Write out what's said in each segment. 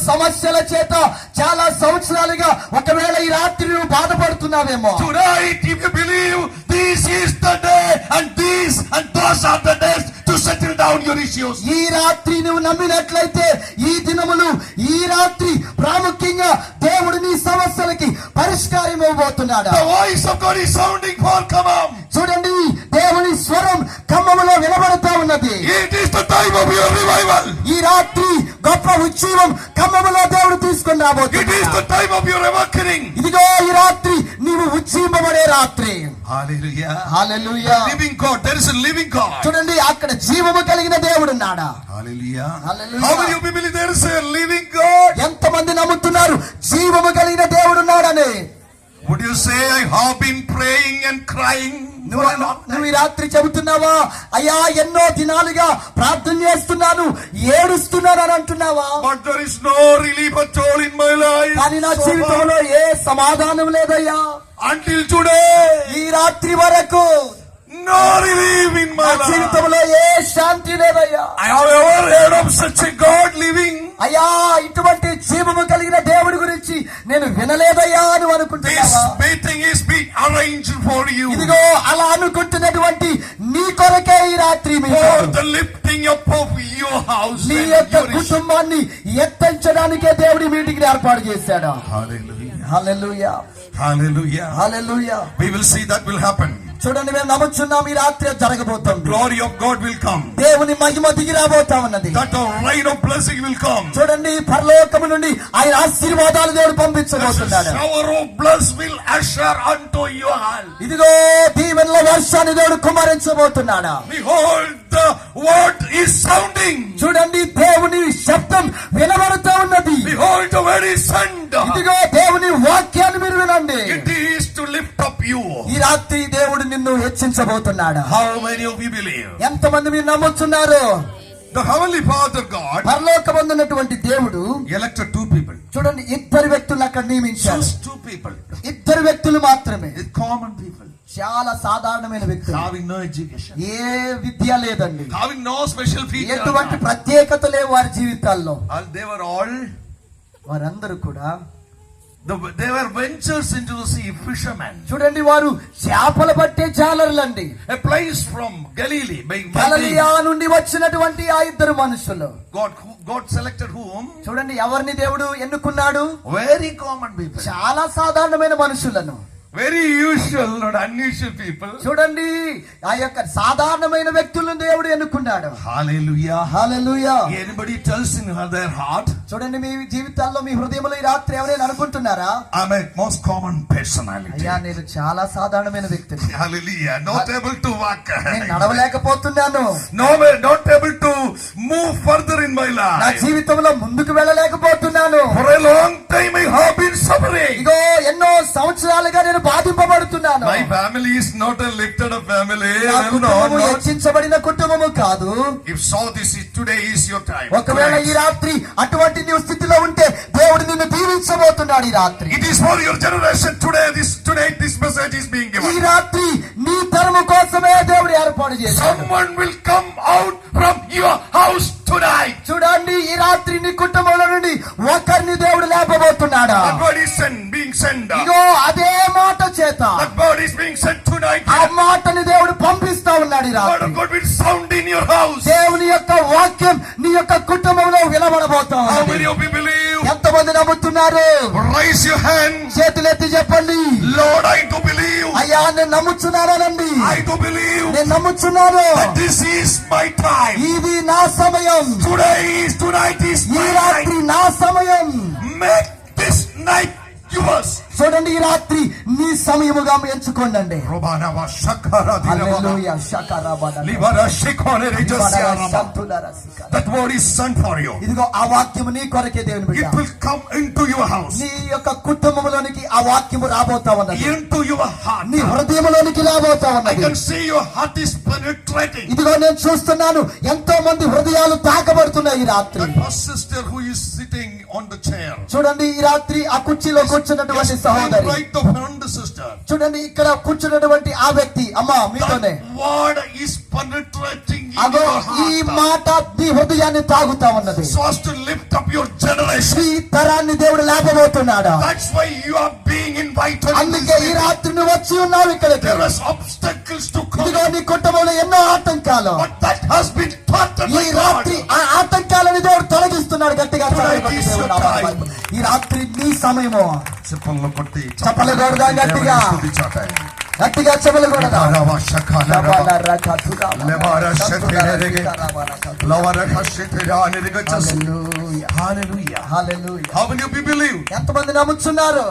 సమస్యల చేత చాలా సంవత్సరాలుగా ఒకవేళ ఈ రాత్రి నువ్వు బాధపడుతున్నావేమో. Tonight if you believe this is the day and this and those are the days settle down your issues ఈ రాత్రి నువ్వు నమ్మినట్లయితే ఈ దినములు ఈ రాత్రి ప్రాముఖ్యంగా దేవుడు నీ సమస్యలకి పరిష్కారం ఇవ్వబోతున్నాడు? Voice of God sounding for come చూడండి దేవుని స్వరం కమ్మములో వినబడతా ఉన్నది. It is the time of your ఈ రాత్రి గొప్ప ఉచ్చీవం కమ్మములో దేవుడు తీసుకొని టైమ్ ఆఫ్ యువర్ ఇదిగో ఈ రాత్రి నీవు ఉచ్చీంపబడే రాత్రి. Hallelujah hallelujah living God there is a living God చూడండి అక్కడ జీవము కలిగిన దేవుడు ఎంత మంది నమ్ముతున్నారు జీవము కలిగిన దేవుడు ఉన్నాడని Would you say, I have been praying and crying? నువ్వు ఈ రాత్రి చెబుతున్నావా? అయ్యా ఎన్నో దినాలుగా ప్రార్థన చేస్తున్నాను ఏడుస్తున్నాను అని అంటున్నావా but there no relief of soul in నా జీవితంలో ఏ సమాధానం లేదయ్యా. అంటిల్ చూడే ఈ రాత్రి వరకు no relief in నా my life. జీవితంలో ఏ శాంతి లేదయ్యా I have ever heard of such a God living. అయ్యా ఇటువంటి జీవము కలిగిన దేవుడి గురించి నేను వినలేదయ్యా అని This అనుకుంటున్నావా meeting is being arranged for you. ఇదిగో అలా అనుకుంటున్నటువంటి నీ కొరకే ఈ రాత్రి మీకు For the lifting up of your house నీ and యొక్క your issue. కుటుంబాన్ని ఎత్తించడానికే దేవుడి మీటింగ్ ఏర్పాటు చేశాడు Hallelujah. Hallelujah Hallelujah. Hallelujah We will see that will happen. చూడండి మేము నమ్ముచున్నాం ఈ రాత్రి జరగబోతాం glory of God will come దేవుని మహిమ దిగి రాబోతాం అన్నది దట్ రైన్ చూడండి పరలోకము నుండి ఆయన ఆశీర్వాదాలు దేవుడు పంపించబోతున్నాడు. షవర్ విల్ అషర్ అంటూ ఇదిగో దీవెనలో వర్షాన్ని దేవుడు కుమరించబోతున్నాడు behold the word is sounding చూడండి దేవుని శబ్దం వినబడుతూ ఉన్నది. బిహోల్డ్ వెరీ సెండ్ ఇదిగో దేవుని వాక్యాన్ని మీరు వినండి. ఈ రాత్రి దేవుడు నిన్ను హెచ్చించబోతున్నాడు How many of you believe? ఎంతమంది మీరు నమ్ముతున్నారు The Heavenly Father God పరలోకమందున్నటువంటి దేవుడు elected two people. చూడండి ఇద్దరు వ్యక్తులు అక్కడ నియమించారు two people. ఇద్దరు వ్యక్తులు మాత్రమే common people. చాలా సాధారణమైన వ్యక్తులు Having no education. ఏ విద్య లేదండి Having no special feature. ఎటువంటి ప్రత్యేకత లేవు వారి జీవితాల్లో they were all వారందరూ కూడా చూడండి వారు చేపలు పట్టే జాలర్లండి ప్లేస్ ఫ్రమ్ నుండి వచ్చినటువంటి ఆ ఇద్దరు మనుషులు. సెలెక్టెడ్ హూమ్ చూడండి ఎవరిని దేవుడు ఎన్నుకున్నాడు? వెరీ కామన్ పీపుల్ చాలా సాధారణమైన మనుషులను. వెరీ యూజువల్ అన్యూజువల్ పీపుల్ చూడండి ఆ యొక్క సాధారణమైన వ్యక్తులను దేవుడు ఎన్నుకున్నాడు. Hallelujah hallelujah anybody tells in her heart చూడండి మీ జీవితాల్లో మీ హృదయంలో ఈ రాత్రి ఎవరైనా అనుకుంటున్నారా? I most common personality yeah నేను చాలా సాధారణమైన వ్యక్తి hallelujah not able to walk నేను నడవలేకపోతున్నాను. No way not able to move further in my life నా జీవితంలో ముందుకు వెళ్ళలేకపోతున్నాను. For a long time I have been suffering ఇగో ఎన్నో సంవత్సరాలుగా నేను నేను బాధింపబడుతున్నాను. My family is not a lifted up family I am not హెచ్చించబడిన కుటుంబము కాదు. If so this is today is your time ఒకవేళ ఈ రాత్రి అటువంటి నీ స్థితిలో ఉంటే దేవుడు నిన్ను దీవించబోతున్నాడు ఈ రాత్రి. It is for your generation today this today this message is being given ఈ రాత్రి నీ తరం కోసమే దేవుడు ఏర్పాటు చేశాడు. Someone will come out from your house today చూడండి ఈ రాత్రి నీ కుటుంబంలో నుండి ఒకరిని దేవుడు కూడబోతాం how many of you hand చేతులెత్తి చెప్పండి. లార్డ్ ఐ డు అయ్యా నేను నమ్ముచున్నానండి ఐ డు బిలీవ్ నేను నమ్ముచున్నాను దిస్ ఇస్ మై ఇది నా సమయం. టుడే ఇస్ టునైట్ ఇస్ ఈ రాత్రి నా సమయం. మేక్ దిస్ నైట్ యువర్స్ చూడండి ఈ రాత్రి మీ సమయముగా ఎంచుకోండి ఇదిగో ఆ వాక్యము నీ కొరకే దేవుని నీ యొక్క కుటుంబంలోనికి ఆ వాక్యము రాబోతా ఉన్నది. హృదయంలోనికి రాబోతా ఉన్నది. ఇదిగో నేను చూస్తున్నాను ఎంతో మంది హృదయాలు తాకబడుతున్నాయి రాత్రి. Sitting on the chair. చూడండి ఈ రాత్రి ఆ కుర్చీలో కూర్చున్నటువంటి సహోదరి right the front sister. చూడండి ఇక్కడ కూర్చున్నటువంటి ఆ వ్యక్తి అమ్మా మీతోనే word is penetrating అగో ఈ. మాట నీ హృదయాన్ని తాగుతా ఉన్నది So as to lift up your generation. ఈ తరాన్ని దేవుడు లేపబోతున్నాడు That's why you are being invited. in అందుకే ఈ. రాత్రి నువ్వు వచ్చి ఉన్నావు ఇక్కడికి There is obstacles to ఇదిగో come. నీ కుటుంబంలో ఎన్నో ఆటంకాలు But that has been taught ఈ రాత్రి ఈ రాత్రి నీ సమయము చెప్పల్లో కొట్టి చప్పట్లు కొడదాం గట్టిగా. దేవుని స్తుతించాలి. గట్టిగా చెవులు కూడా లబారవ శకాలరవ. లబార శతిరెరెగే. లవర హషితిరా నిరిగచ్చస్. Hallelujah. How will you be believed? ఎంతమంది నమ్ముచున్నారు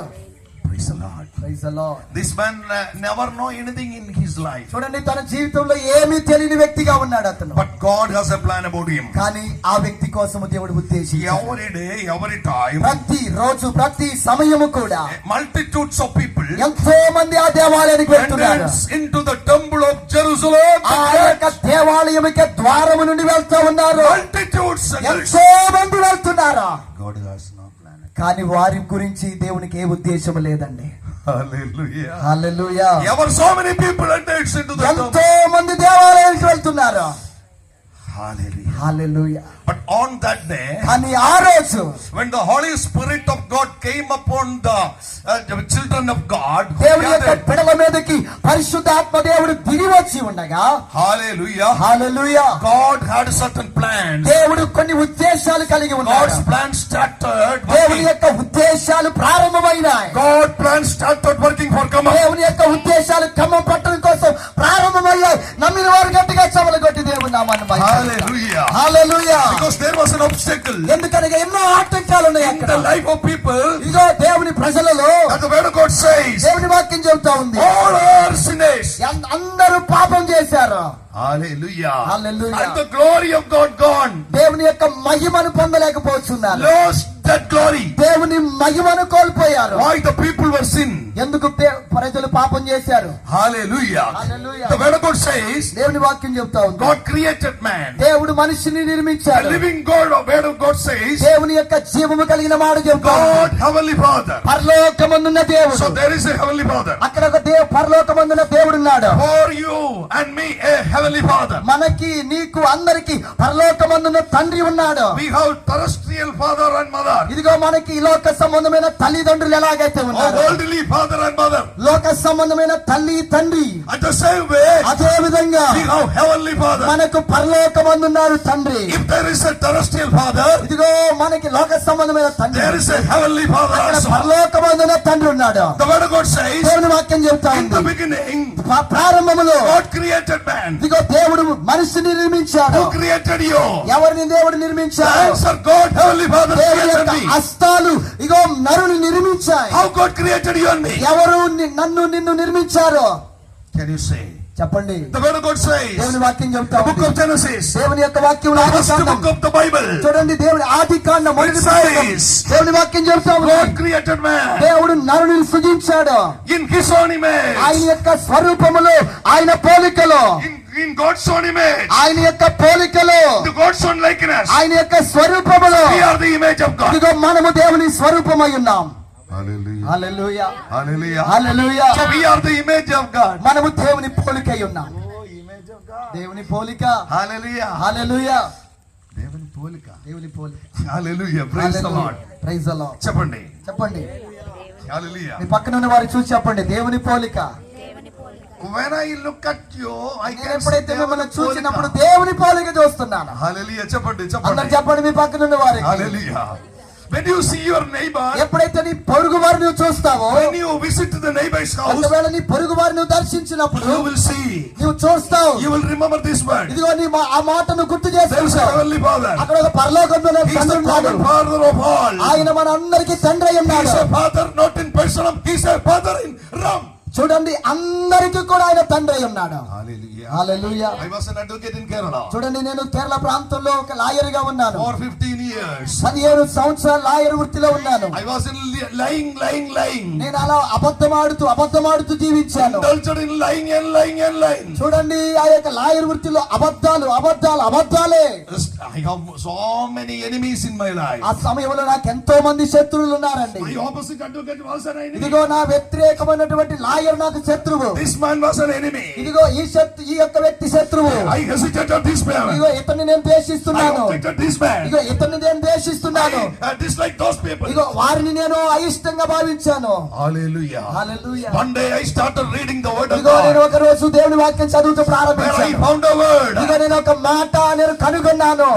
ఎనిథింగ్ ఇన్ హిస్ లైఫ్ చూడండి తన జీవితంలో ఏమి తెలియని వ్యక్తిగా ఉన్నాడు అతను. But God has plan about him కానీ ఆ వ్యక్తి కోసం దేవుడు ఉద్దేశం ఎవరి డే ఎవరి టైం ప్రతి రోజు ప్రతి సమయము కూడా మల్టిట్యూడ్స్ ఆఫ్ పీపుల్ ఎంతో మంది ఆ దేవాలయానికి వెళ్తున్నారు. Into the temple of Jerusalem ఆ యొక్క ద్వారము నుండి వెళ్తా ఉన్నారు. మల్టిట్యూడ్స్ ఎంతో మంది వెళ్తున్నారు. గాడ్ హాస్ నో ప్లాన్ కానీ వారి గురించి దేవునికి ఏ ఉద్దేశం లేదండి. ఎంతో. మంది దేవాలయానికి వెళ్తున్నారు Hallelujah. Hallelujah But on that day, కానీ ఆ రోజు when the Holy Spirit of God came upon the, uh, the children of God, who దేవుని యొక్క పిడల మీదకి పరిశుద్ధాత్మ దేవుడు దిగి వచ్చి ఉండగా Hallelujah. Hallelujah God had certain plans. దేవుడు కొన్ని ఉద్దేశాలు కలిగి ఉన్నాడు God's plan started దేవుని. యొక్క ఉద్దేశాలు ప్రారంభమైనాయి God plan started working for Kama. దేవుని యొక్క ఉద్దేశాలు ఖమ్మం పట్టణం విశ్వాసం ప్రారంభమయ్యాయి. నమ్మిన వారు గట్టిగా చెమలు కొట్టి దేవుని నామాన్ని ఎందుకనగా ఎన్నో ఆటంకాలు ఉన్నాయి పీపుల్ ఇదో దేవుని ప్రజలలో దేవుని వాక్యం చెబుతా ఉంది. అందరూ పాపం చేశారు. దేవుని యొక్క మహిమను పొందలేకపోతున్నారు. That glory. దేవుని మహిమను కోల్పోయారు Why the people were sin. ఎందుకు ప్రజలు పాపం చేశారు Hallelujah. Hallelujah. The word of God says, దేవుని వాక్యం చెప్తా ఉంది God created man. దేవుడు మనిషిని The నిర్మించాడు living God, the word of God says, దేవుని యొక్క జీవము కలిగిన మాట చెప్తా ఉంది. God, Heavenly Father. పరలోకమందున్న దేవుడు So there is a Heavenly Father. అక్కడ ఒక దేవు పరలోకమందున్న దేవుడున్నాడు For you and me, a Heavenly Father. మనకి నీకు అందరికి పరలోకమందున్న తండ్రి ఉన్నాడు We have terrestrial father and mother. ఇదిగో మనకి లోక సంబంధమైన తల్లిదండ్రులు ఎలాగైతే లోక సంబంధమైన తల్లి తండ్రి. అదే విధంగా మనకు పరలోక మంది ఉన్నారు తండ్రి ఇదిగో మనకి లోక సంబంధమైన తండ్రి. పరలోక మంది ఉన్న తండ్రి ఉన్నాడు. వాక్యం చెప్తా ప్రారంభంలో ఇదిగో దేవుడు మనిషిని నిర్మించాడు. క్రియేటెడ్ యు ఎవరిని దేవుడు నిర్మించాడు? సర్ గాడ్ హెవెన్లీ ఫాదర్ అస్తాలు ఇగో నరుని నిర్మించాయి. How God created you and ఎవరు నన్ను నిన్ను నిర్మించారు? కెన్ యు సే చెప్పండి. దేవుని వాక్యం చెప్తాను దేవుని యొక్క వాక్యం బైబిల్ చూడండి దేవుని ఆది కాండ మొదటి దేవుని వాక్యం చెప్తాం దేవుడు నరుని సృజించాడు. ఇన్ హిస్ ఓన్ ఇమేజ్ ఆయన యొక్క స్వరూపములో ఆయన పోలికలో. In in God's own image. ఆయన యొక్క పోలికలో To God's own likeness. ఆయన యొక్క స్వరూపములో We are the image of God. ఇదిగో మనము దేవుని స్వరూపమై ఉన్నాం Hallelujah. Hallelujah Hallelujah. Hallelujah So we are the image of God. మనము దేవుని పోలికై ఉన్నాం దేవుని పోలిక దేవుని పోలిక. దేవుని పోలిక the చెప్పండి చెప్పండి. మీ పక్కన ఉన్న వారు చూసి చెప్పండి దేవుని పోలిక ఎప్పుడైతే మిమ్మల్ని చూసినప్పుడు. దేవుని పోలిక చూస్తున్నాను Hallelujah. చెప్పండి చెప్పండి చెప్పండి మీ పక్కన ఉన్న వారికి Hallelujah. When you see your neighbor, ఎప్పుడైతే నీ పొరుగు వారిని చూస్తావో when you visit the neighbor's house, ఒకవేళ నీ పొరుగు వారిని దర్శించినప్పుడు you will see, చూస్తావు you will remember this word. ఇదిగో నీ ఆ మాటను గుర్తు చేసుకుంటావు heavenly father. అక్కడ ఒక పరలోకంలో తండ్రి ఉన్నాడు father of all. ఆయన మన అందరికి తండ్రి అయి He is ఉన్నాడు a father not in person, he is a father in Ram. చూడండి అందరికి కూడా ఆయన తండ్రి ఉన్నాడు. చూడండి నేను కేరళ ప్రాంతంలో ఒక లాయర్గా ఉన్నాను పదిహేను సంవత్సరాల లాయర్ వృత్తిలో ఉన్నాను నేను అలా అబద్ధమాడుతూ అబద్ధమాడుతూ జీవించాను చూడండి ఆ యొక్క లాయర్ వృత్తిలో అబద్ధాలు అబద్ధాలు అబద్ధాలే I have so many enemies in my life. ఆ సమయంలో నాకు ఎంతో మంది శత్రువులు ఉన్నారండి. My opposite advocate was an enemy. ఇదిగో నా వ్యతిరేకమైనటువంటి లాయర్ నాకు శత్రువు. This man was an enemy. ఇదిగో ఈ శత్రు ఈ యొక్క వ్యక్తి శత్రువు. ఐ హెసిటేట్ ఇతన్ని నేను ద్వేషిస్తున్నాను. ఇగో ఇతన్ని నేను ద్వేషిస్తున్నాను. దిస్ లైక్ దోస్ పీపుల్ ఇగో వారిని నేను అయిష్టంగా భావించాను. ఐ స్టార్టెడ్ రీడింగ్ ద ఒక రోజు దేవుని వాక్యం చదువుతూ ప్రారంభించాను. నేను ఒక మాట నేను కనుగొన్నాను.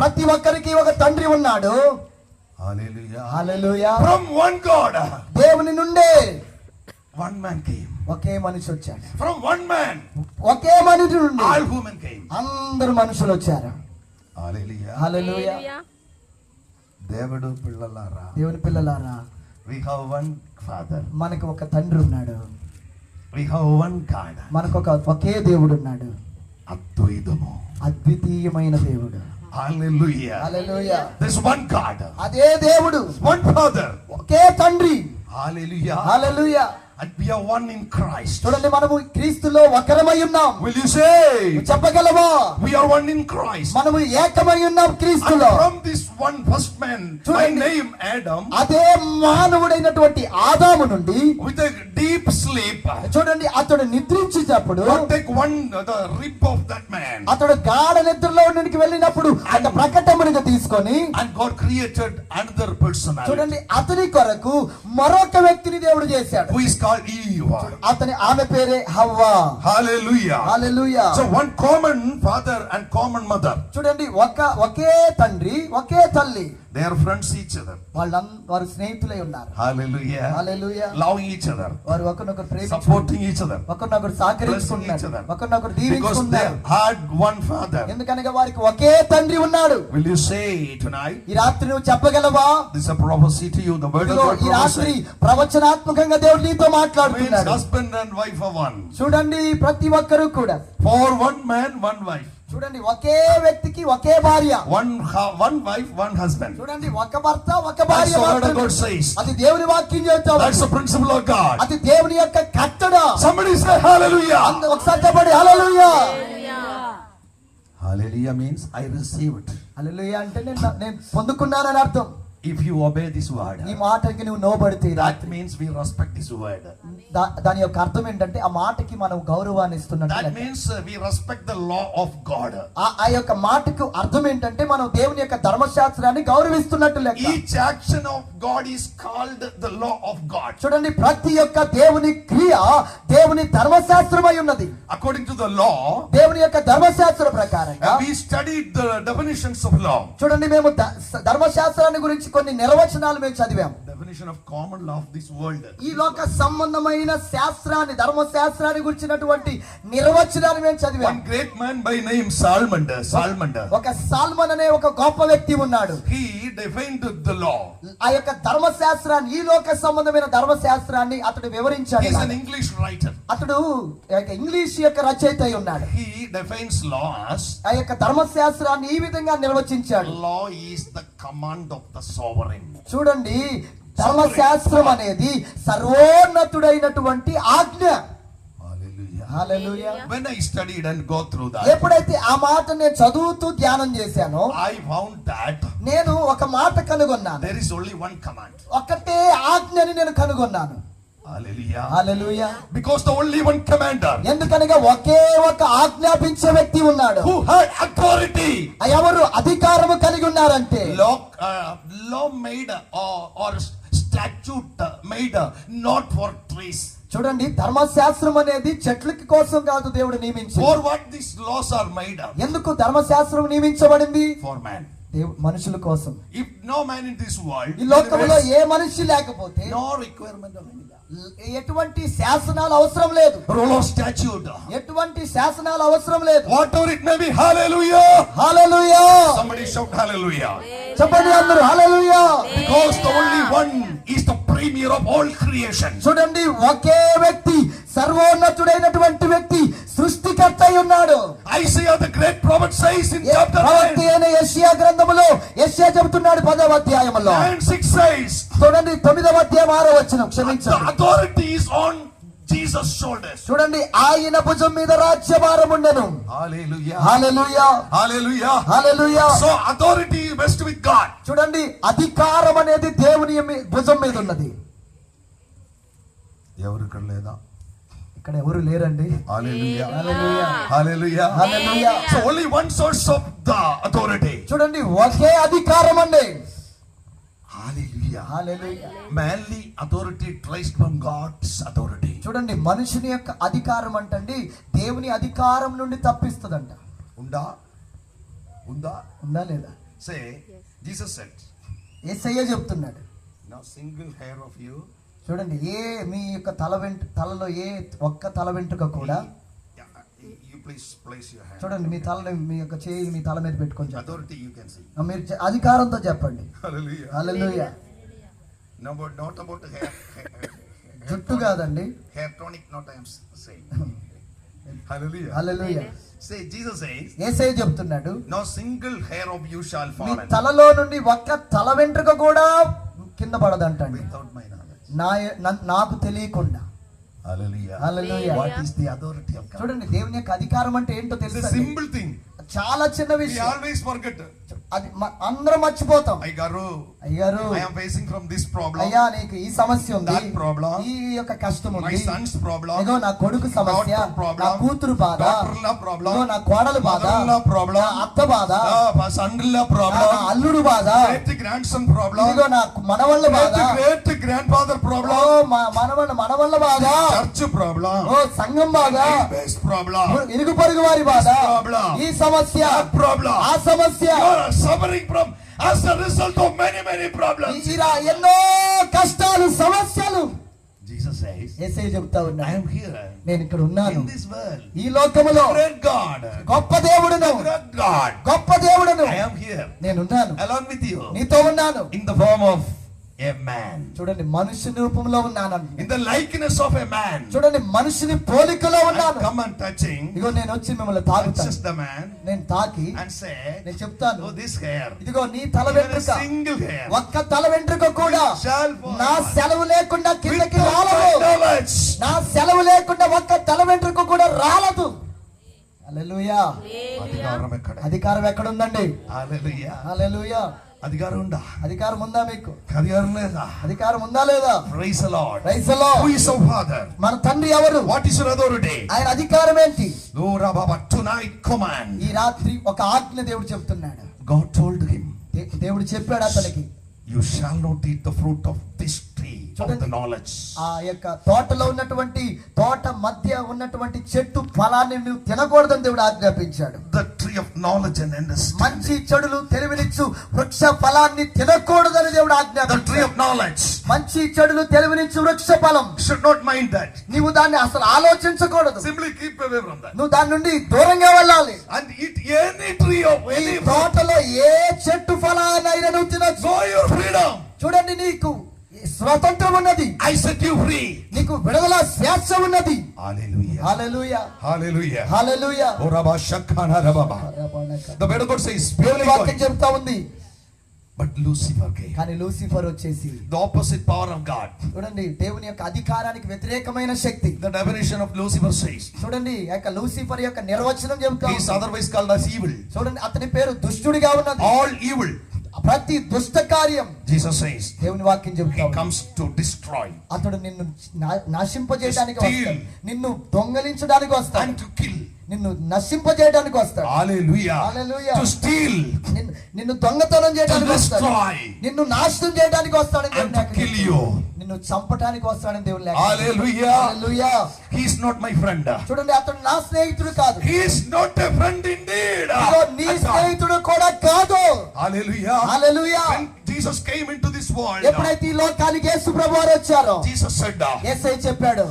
ప్రతి ఒక్కరికి ఒక తండ్రి ఉన్నాడు. హల్లెలూయా దేవుని నుండే. వన్ మ్యాన్ కేమ్ ఒకే మనిషి వచ్చాడు. From one man, ఒకే మనిషి నుండి all women came. అందరు మనుషులు వచ్చారు. Hallelujah. హల్లెలూయా దేవుడు పిల్లలారా దేవుని పిల్లలారా we have one father. మనకు ఒక తండ్రి ఉన్నాడు. We have one god. మనకు ఒక ఒకే దేవుడు ఉన్నాడు. అద్వైతము. అద్వితీయమైన దేవుడు. Hallelujah. Hallelujah this one god. అదే దేవుడు. One father. ఒకే తండ్రి. Hallelujah. Hallelujah and we are one in christ చూడండి మనము క్రీస్తులో ఒకరమై ఉన్నాం will you say చెప్పగలవా we are one in christ మనము ఏకమై ఉన్నాం క్రీస్తులో from this one first man చూడండి. name adam అదే మానవుడైనటువంటి ఆదాము నుండి with a deep sleep చూడండి అతడు నిద్రించేటప్పుడు take one the rib of that man అతడు గాఢ నిద్రలో నుండికి వెళ్ళినప్పుడు అంత ప్రకటమునిగా తీసుకొని and God created another personality చూడండి అతని కొరకు మరొక వ్యక్తిని దేవుడు చేశాడు who is called Eve అతని ఆమె పేరే హవ్వా హల్లెలూయా So one common father and common mother. చూడండి ఒక ఒకే తండ్రి ఒకే తల్లి They are friends each other. వాళ్ళ వారు స్నేహితులై ఉన్నారు Hallelujah. హల్లెలూయా Loving each other. వారు ఒకరినొకరు ప్రేమించుకుంటున్నారు Supporting each other. ఒకరినొకరు other. ఒకరినొకరు దీవించుకుంటున్నారు had one father. ఎందుకనగా వారికి ఒకే తండ్రి ఉన్నాడు Will you say tonight? ఈ రాత్రి నువ్వు చెప్పగలవా a prophecy to you. The word of ఇదిగో God ఈ రాత్రి ప్రవచనాత్మకంగా దేవుడు నీతో మాట్లాడుతున్నాడు husband and wife are one. చూడండి ప్రతి ఒక్కరూ కూడా For one man, one wife. చూడండి ఒకే వ్యక్తికి ఒకే భార్య ha- one wife, one husband. చూడండి ఒక భర్త ఒక That's భార్య. అది దేవుని వాక్యం చెబుతావు That's the principle of God. అది దేవుని యొక్క కట్టడ Somebody say hallelujah. అందు- ఒకసారి చెప్పండి హల్లెలూయా Hallelujah means I received. హల్లెలూయా అంటే నేను నేను పొందుకున్నానని అర్థం If you obey this word, ఈ మాటకి నువ్వు నోబడితే ఈ that రాత్రి means we respect this word. దా- దాని యొక్క అర్థం ఏంటంటే ఆ మాటకి మనం గౌరవాన్ని ఇస్తున్నట్టు means uh, we respect the law of God. ఆ- యొక్క మాటకు అర్థం ఏంటంటే మనం దేవుని యొక్క ధర్మశాస్త్రాన్ని గౌరవిస్తున్నట్టు లెక్క Each action of God is called the law of God. చూడండి ప్రతి యొక్క దేవుని క్రియ దేవుని ధర్మశాస్త్రమై ఉన్నది According to the law, దేవుని యొక్క ధర్మశాస్త్ర ప్రకారంగా we studied the definitions of law. చూడండి మేము ధర్మశాస్త్రాన్ని గురించి కొన్ని నిర్వచనాలు మేము చదివాం Definition of common law of this world. ఈ లోక సంబంధమైన శాస్త్రాన్ని ధర్మశాస్త్రాన్ని గురించినటువంటి నిర్వచనాలు మేము చదివాం great man by name Salmander, Salmander, ఒక సాల్మన్ అనే ఒక గొప్ప వ్యక్తి ఉన్నాడు he defined the law. ఆ యొక్క ధర్మశాస్త్రాన్ని ఈ లోక సంబంధమైన ధర్మశాస్త్రాన్ని అతడు వివరించాడు He is an ఇలాగ. English writer. అతడు ఇంగ్లీష్ యొక్క రచయిత అయి ఉన్నాడు defines law as ఆ యొక్క ధర్మశాస్త్రాన్ని ఈ విధంగా నిర్వచించాడు law is the command of the sovereign చూడండి ధర్మశాస్త్రం అనేది సర్వోన్నతుడైనటువంటి ఆజ్ఞ. ఎప్పుడైతే ఆ మాట నేను చదువుతూ ధ్యానం చేశానో ఐ ఫౌండ్ దాట్ నేను ఒక మాట కనుగొన్నాను. There is only one command ఒకటే ఆజ్ఞని నేను కనుగొన్నాను. Because the only one commander ఎందుకనగా ఒకే ఒక ఆజ్ఞాపించే వ్యక్తి ఉన్నాడు. హూ హాడ్ ఎవరు అధికారము కలిగి ఉన్నారంటే నాట్ ఫర్ చూడండి ధర్మశాస్త్రం అనేది చెట్లకి కోసం కాదు దేవుడు నియమించి లాస్ ఆర్ మేడ్ ఎందుకు ధర్మశాస్త్రం నియమించబడింది? ఫర్ మ్యాన్ మనుషుల కోసం. ఈ లోకంలో ఏ మనిషి లేకపోతే నో ఎటువంటి శాసనాలు అవసరం లేదు. రూల్ ఆఫ్ స్టాచ్యూట్ ఎటువంటి శాసనాలు అవసరం లేదు. Whatever it may be hallelujah. Hallelujah somebody shout hallelujah చెప్పండి అందరూ hallelujah. Because the only one is the premier of all creation చూడండి ఒకే వ్యక్తి సర్వోన్నతుడైనటువంటి వ్యక్తి సృష్టికర్త ఉన్నాడు. I see of the great prophet says in chapter 9 ఏన ఎషియా గ్రంథములో ఎషియా చెబుతున్నాడు 10వ అధ్యాయములో. 6 సైజ్ చూడండి తొమ్మిదవ అధ్యాయం ఆరో వచ్చిన క్షమించండి. ఆన్ జీసస్ చూడండి ఆయన భుజం మీద రాజ్య భారం ఉండను hallelujah hallelujah hallelujah authority best with God చూడండి అధికారం అనేది దేవుని భుజం మీద ఉన్నది. ఎవరు ఇక్కడ లేదా? ఇక్కడ ఎవరు లేరండి? Only one source of authority చూడండి ఒకే అధికారం అండి. చూడండి మనుషుని యొక్క అధికారం అంటండి దేవుని అధికారం నుండి తప్పిస్తుందంట. ఉందా? ఉందా? ఉందా లేదా? సే జీసస్ ఏ ఎస్ఐ చెప్తున్నాడు. నా సింగిల్ హెయిర్ ఆఫ్ యూ చూడండి ఏ మీ యొక్క తల వెంట తలలో ఏ ఒక్క తల వెంటుక కూడా చూడండి మీ తల మీ యొక్క చేయి మీ తల మీద పెట్టుకొని అథారిటీ యూ కెన్ సీ మీరు అధికారంతో చెప్పండి. జుట్టు కాదండి. Hair tonic note I am చెప్తున్నాడు no single hair of you shall fall తలలో నుండి ఒక్క తల వెంట్రుక కూడా కింద పడదంటాడు. నా నాకు తెలియకుండా. చూడండి దేవుని యొక్క అధికారం అంటే ఏంటో తెలుసు చాలా చిన్న విషయం. ఆల్వేస్ ఫర్గెట్ అది మ- అందరం మర్చిపోతాం garu, అయ్యారు I am facing from this problem. అయ్యా నీకు ఈ సమస్య ఉంది That problem. ఈ యొక్క కష్టం ఉంది son's problem. ఇగో నా కొడుకు సమస్య. నా కూతురు బాధ Daughter-in-law problem. ఇగో నా కోడలు బాధ. నా అత్త బాధ Ah, son-in-law నా problem. అల్లుడు బాధ Great grandson problem. ఇదిగో నా మనవళ్ళ బాధ Great great grandfather ఓ problem. మా మనవళ్ళ మనవళ్ళ బాధ Church problem. ఓ సంఘం బాధ Based problem. ఇరుగు పొరుగు వారి బాధ Problem. ఈ సమస్య problem. ఆ సమస్య suffering from as a result of many many problems. ఇలా ఎన్నో కష్టాలు సమస్యలు Jesus says, ఏసై చెప్తా I ఉన్నా am here నేను ఇక్కడ ఉన్నాను in this world. ఈ లోకములో Great God. గొప్ప దేవుడును Great God. గొప్ప దేవుడును I am here నేనున్నాను along with you నీతో ఉన్నాను in the form of a man. చూడండి మనుషుని రూపంలో ఉన్నాను. In the likeness of a man. చూడండి మనుషుని పోలికలో ఉన్నాను. come and touching, ఇదిగో నేను వచ్చి మిమ్మల్ని తాకుతాను touches the man. నేను తాకి and say, నేను చెప్తాను. Oh, this hair, ఇదిగో నీ తల వెంట్రుక. single hair, ఒక్క తల వెంట్రుక కూడా. నా సెలవు లేకుండా కిందకి రాలదు. knowledge. నా సెలవు లేకుండా ఒక్క తల వెంట్రుక కూడా రాలదు. హల్లెలూయా. అధికారం ఎక్కడ? అధికారం ఎక్కడ ఉందండి హల్లెలూయా. హల్లెలూయా. అధికారం ఉందా? అధికారం ఉందా మీకు? అధికారం లేదా? అధికారం ఉందా లేదా? Praise lord praise lord who is our father మన తండ్రి ఎవరు? వాట్ ఇస్ అథారిటీ ఆయన అధికారం ఏంటి? నో టు నైట్ కమాండ్ ఈ రాత్రి ఒక ఆజ్ఞ దేవుడు చెప్తున్నాడు. గాడ్ టోల్డ్ హిమ్ దేవుడు చెప్పాడు అతనికి. You shall not eat the fruit of this tree knowledge. ఆ యొక్క తోటలో ఉన్నటువంటి తోట మధ్య ఉన్నటువంటి చెట్టు ఫలాన్ని నువ్వు తినకూడదని దేవుడు ఆజ్ఞాపించాడు. The tree of knowledge and understanding. మంచి చెడులు తెలివినిచ్చు వృక్ష ఫలాన్ని తినకూడదని దేవుడు ఆజ్ఞాపించాడు. of knowledge. మంచి చెడులు తెలివినిచ్చు వృక్ష ఫలం. Should not mind that. నీవు దాన్ని అసలు ఆలోచించకూడదు. Simply keep away from that. నువ్వు దాని నుండి దూరంగా వెళ్ళాలి. Any tree of ఈ any fruit. తోటలో ఏ చెట్టు ఫలానైనా నువ్వు తినచ్చు. Your freedom. చూడండి నీకు. స్వతంత్రం ఉన్నది ఐ సెట్ యు ఫ్రీ నీకు విడుదల శాస్త్రం ఉన్నది హల్లెలూయా హల్లెలూయా హల్లెలూయా హల్లెలూయా ఓ రబా రబబా the bed God says speak వాక్యం చెప్తా ఉంది. బట్ లూసిఫర్ కే కానీ లూసిఫర్ వచ్చేసి. The opposite power of God చూడండి దేవుని యొక్క అధికారానికి వ్యతిరేకమైన శక్తి. The definition of Lucifer says చూడండి యొక్క లూసిఫర్ యొక్క నిర్వచనం చెప్తా his otherwise called as evil చూడండి అతని పేరు దుష్టుడిగా ఉన్నది. ఆల్ ఈవిల్ ప్రతి దుష్ట కార్యం Jesus says, దేవుని వాక్యం చెప్తా comes to destroy అతడు నిన్ను నశింపజేయడానికి. వస్తాడు నిన్ను దొంగలించడానికి వస్తాడు to kill. నిన్ను నశింపజేయడానికి వస్తాడు Hallelujah. Hallelujah. To steal నిన్ను దొంగతనం చేయడానికి వస్తాడు. నిన్ను నాశనం చేయడానికి kill చెప్తుంది. you. నిన్ను చంపడానికి వస్తాడని చెప్తుంది. Hallelujah. Hallelujah. He not my friend. చూడండి అతడు నా స్నేహితుడు కాదు He is not a friend indeed. ఇదిగో నీ. స్నేహితుడు కూడా కాదు. హల్లెలూయా When Jesus came into this world, ఎప్పుడైతే ఈ లోకానికి యేసు ప్రభు వారు వచ్చారో Jesus said, యేసై చెప్పాడు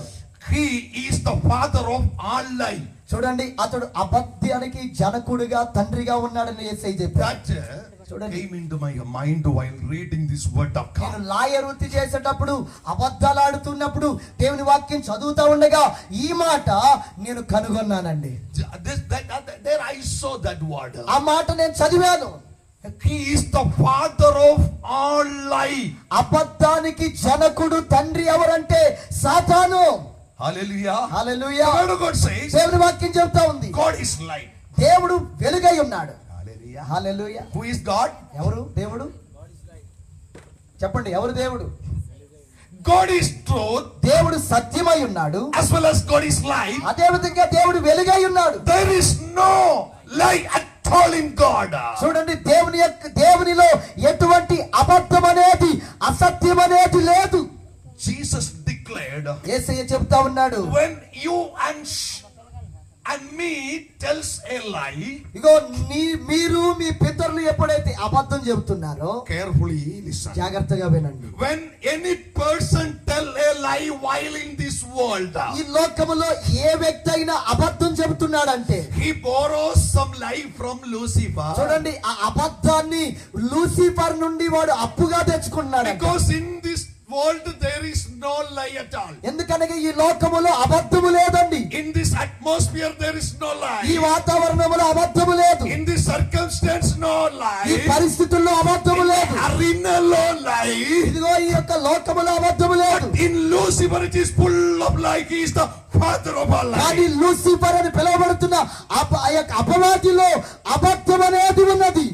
He is the father of all life. చూడండి అతడు అబద్ధానికి జనకుడిగా తండ్రిగా ఉన్నాడని యేసై చెప్పాడు uh, చూడండి. came into my mind while reading this word of నేను God. లాయర్ వృత్తి చేసేటప్పుడు అబద్ధాలు ఆడుతున్నప్పుడు దేవుని వాక్యం చదువుతా ఉండగా ఈ మాట నేను కనుగొన్నానండి there I saw that word. ఆ మాట నేను చదివాను He is the father of all life. అబద్ధానికి జనకుడు తండ్రి ఎవరంటే సాతాను. హల్లెలూయా says, దేవుని వాక్యం చెప్తా ఉంది God is light. దేవుడు వెలుగై ఉన్నాడు. హల్లెలూయా Who is God? ఎవరు? దేవుడు? చెప్పండి ఎవరు దేవుడు? God is truth. దేవుడు సత్యమై ఉన్నాడు. As well as God is light. అదే విధంగా దేవుడు వెలుగై ఉన్నాడు. There is no lie at all in God. చూడండి దేవుని యొక్క దేవునిలో ఎటువంటి అబద్ధం అనేది అసత్యం అనేది లేదు. Jesus declared, ఏసయ్య చెప్తా ఉన్నాడు. When you and and me tells a lie, ఇగో నీ మీరు మీ పితరులు ఎప్పుడైతే అబద్ధం చెబుతున్నారో carefully listen. జాగ్రత్తగా వినండి When any person tell a lie while in this world, ఈ లోకములో ఏ వ్యక్తి అయినా అబద్ధం చెబుతున్నాడంటే he borrows some lie from Lucifer. చూడండి ఆ అబద్ధాన్ని లూసిఫర్ నుండి వాడు అప్పుగా తెచ్చుకున్నాడు Because in world there is no lie at all. ఎందుకనగా ఈ లోకములో అబద్ధము లేదండి In this atmosphere there is no ఈ lie. వాతావరణములో అబద్ధము లేదు In this circumstance no ఈ lie. పరిస్థితుల్లో అబద్ధము లేదు no lie. ఇదిగో ఈ యొక్క లోకములో అబద్ధము లేదు In Lucifer it is full of lie. He is the father of all కానీ. లూసిఫర్ అని పిలువబడుతున్న ఆ యొక్క అపవాదిలో అబద్ధం అనేది ఉన్నది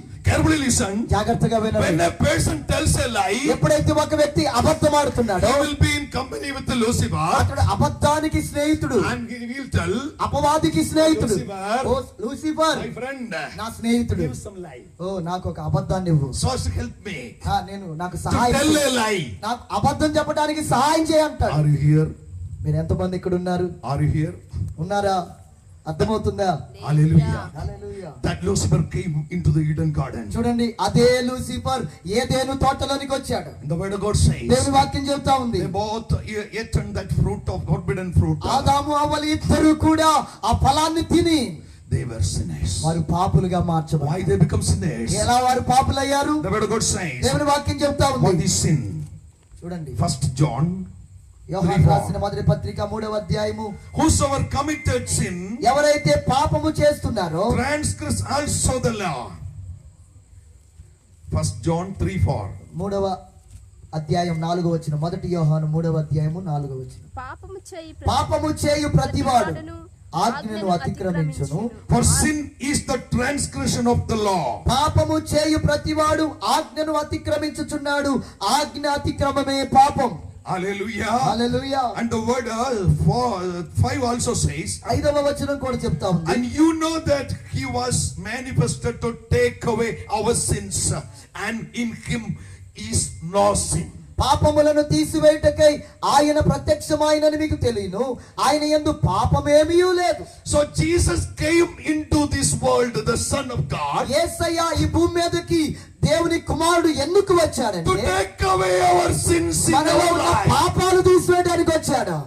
Listen. జాగ్రత్తగా When వినండి a person tells a lie, ఎప్పుడైతే ఒక వ్యక్తి అబద్ధం ఆడుతున్నాడో he will be in company with the Lucifer అతడు అబద్ధానికి స్నేహితుడు and he will tell, అపవాదికి స్నేహితుడు Lucifer. Oh Lucifer my friend, నా స్నేహితుడు give some lie. ఓ నాకు ఒక అబద్ధాన్ని ఇవ్వు So help me ఆ, నేను నాకు సహాయం tell a lie. నాకు అబద్ధం చెప్పడానికి సహాయం చేయంటాడు Are you here? మీరు ఎంతమంది ఇక్కడ ఉన్నారు Are you here? ఉన్నారా అర్థమవుతుందా Lucifer came into the Eden garden. చూడండి అదే లూసిఫర్ ఏదేను తోటలోనికి వచ్చాడు word of God దేవుని వాక్యం చెబుతా ఉంది they both ate that fruit of forbidden fruit. ఆదాము అవ్వలు ఇద్దరు కూడా ఆ ఫలాన్ని తిని They were sinners. వారు పాపులుగా Why మార్చబడి they become sinners? ఎలా వారు పాపులయ్యారు The word of God says, దేవుని వాక్యం చెప్తా what ఉంది is sin? చూడండి First John, యోహాను రాసిన. మొదటి పత్రిక మూడవ అధ్యాయము Whosoever committed sin ఎవరైతే పాపము చేస్తున్నారో transgress also the law. First John 3 4. మూడవ అధ్యాయం నాలుగో వచ్చిన మొదటి యోహాను మూడవ అధ్యాయము నాలుగో వచ్చిన పాపము చేయి పాపము చేయు ప్రతివాడు ఆజ్ఞను అతిక్రమించును For sin is the transgression of the law. పాపము చేయు ప్రతివాడు ఆజ్ఞను అతిక్రమించుచున్నాడు ఆజ్ఞ అతిక్రమమే పాపం Hallelujah. Hallelujah And the word uh, four, five also says, ఐదవ వచనం కూడా చెప్తా ఉంది and you know that he was manifested to take away our sins, and in him is no sin. పాపములను తీసివేయటకై ఆయన ప్రత్యక్షమైనని మీకు తెలియను. ఆయన ఎందు పాపమేమీ లేదు. So Jesus came into this world, the Son of God, యేసయ్య ఈ భూమి మీదకి దేవుని కుమారుడు ఎందుకు వచ్చాడంటే in మనలో our ఉన్న life. పాపాలు తీసివేయడానికి వచ్చాడు?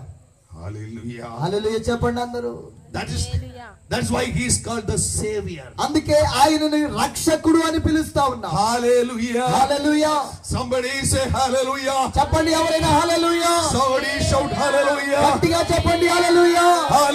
Hallelujah. హల్లెలూయా చెప్పండి అందరూ. That is that's why he's call the saviour అందుకే ఆయనని రక్షకుడు అని పిలుస్తా ఉన్నా. హల్లెలూయా హల్లెలూయా సంబడి సే హల్లెలూయా చెప్పండి ఎవరైనా హల్లెలూయా సౌడి షౌట్ హల్లెలూయా గట్టిగా చెప్పండి హల్లెలూయా హల్లెలూయా